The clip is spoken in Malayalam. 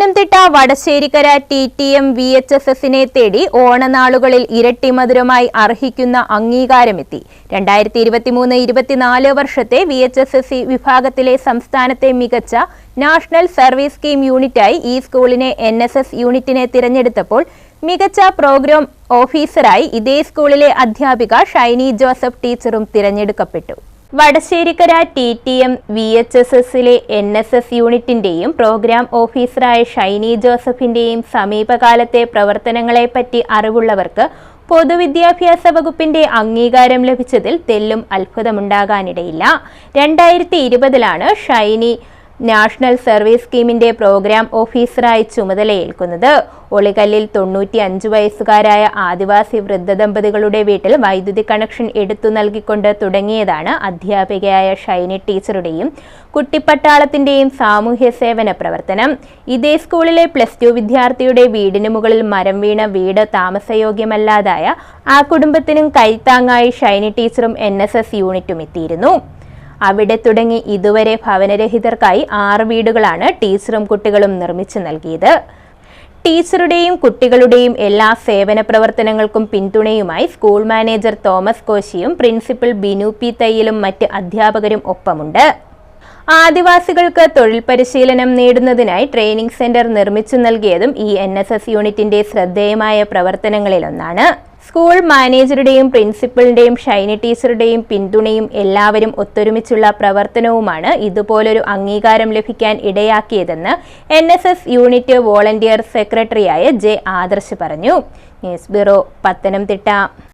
Pathanamthitta Vadasserikkara T T M V H S എസിനെ തേടി ഓണനാളുകളിൽ ഇരട്ടി മധുരമായി അർഹിക്കുന്ന അംഗീകാരമെത്തി. രണ്ടായിരത്തി ഇരുപത്തിമൂന്ന് ഇരുപത്തിനാല് വർഷത്തെ വി എച്ച് എസ് എസ് വിഭാഗത്തിലെ സംസ്ഥാനത്തെ മികച്ച നാഷണൽ സർവീസ് സ്കീം യൂണിറ്റായി ഈ സ്കൂളിനെ എൻ എസ് എസ് യൂണിറ്റിനെ തിരഞ്ഞെടുത്തപ്പോൾ മികച്ച പ്രോഗ്രാം ഓഫീസറായി ഇതേ സ്കൂളിലെ അധ്യാപിക ഷൈനി ജോസഫ് ടീച്ചറും തിരഞ്ഞെടുക്കപ്പെട്ടു. Vadasserikkara T T M V H S എസിലെ എൻ എസ് എസ് യൂണിറ്റിന്റെയും പ്രോഗ്രാം ഓഫീസറായ ഷൈനി ജോസഫിന്റെയും സമീപകാലത്തെ പ്രവർത്തനങ്ങളെപ്പറ്റി അറിവുള്ളവർക്ക് പൊതുവിദ്യാഭ്യാസ വകുപ്പിന്റെ അംഗീകാരം ലഭിച്ചതിൽ തെല്ലും അത്ഭുതമുണ്ടാകാനിടയില്ല. രണ്ടായിരത്തി ഇരുപതിലാണ് ഷൈനി നാഷണൽ സർവീസ് സ്കീമിന്റെ പ്രോഗ്രാം ഓഫീസറായി ചുമതലയേൽക്കുന്നത്. ഒളികല്ലിൽ തൊണ്ണൂറ്റി അഞ്ച് വയസ്സുകാരായ ആദിവാസി വൃദ്ധ ദമ്പതികളുടെ വീട്ടിൽ വൈദ്യുതി കണക്ഷൻ എടുത്തു നൽകിക്കൊണ്ട് തുടങ്ങിയതാണ് അധ്യാപികയായ ഷൈനി ടീച്ചറുടെയും കുട്ടിപ്പട്ടാളത്തിന്റെയും സാമൂഹ്യ സേവന പ്രവർത്തനം. ഇതേ സ്കൂളിലെ പ്ലസ് ടു വിദ്യാർത്ഥിയുടെ വീടിന് മുകളിൽ മരം വീണ വീട് താമസയോഗ്യമല്ലാതായ ആ കുടുംബത്തിനും കൈത്താങ്ങായി ഷൈനി ടീച്ചറും എൻ യൂണിറ്റും എത്തിയിരുന്നു. അവിടെ തുടങ്ങി ഇതുവരെ ഭവനരഹിതർക്കായി ആറ് വീടുകളാണ് ടീച്ചറും കുട്ടികളും നിർമ്മിച്ചു നൽകിയത്. ടീച്ചറുടെയും കുട്ടികളുടെയും എല്ലാ സേവന പ്രവർത്തനങ്ങൾക്കും പിന്തുണയുമായി സ്കൂൾ മാനേജർ തോമസ് കോശിയും പ്രിൻസിപ്പൽ ബിനു പി തയ്യലും മറ്റ് അധ്യാപകരും ഒപ്പമുണ്ട്. ആദിവാസികൾക്ക് തൊഴിൽ പരിശീലനം നേടുന്നതിനായി ട്രെയിനിംഗ് സെന്റർ നിർമ്മിച്ചു നൽകിയതും ഈ എൻ യൂണിറ്റിന്റെ ശ്രദ്ധേയമായ പ്രവർത്തനങ്ങളിലൊന്നാണ്. സ്കൂൾ മാനേജറുടെയും പ്രിൻസിപ്പളിന്റെയും ഷൈനി ടീച്ചറുടെയും പിന്തുണയും എല്ലാവരും ഒത്തൊരുമിച്ചുള്ള പ്രവർത്തനവുമാണ് ഇതുപോലൊരു അംഗീകാരം ലഭിക്കാൻ ഇടയാക്കിയതെന്ന് എൻ യൂണിറ്റ് വോളണ്ടിയർ സെക്രട്ടറിയായ ജെ ആദർശ് പറഞ്ഞു. News bureau Pathanamthitta.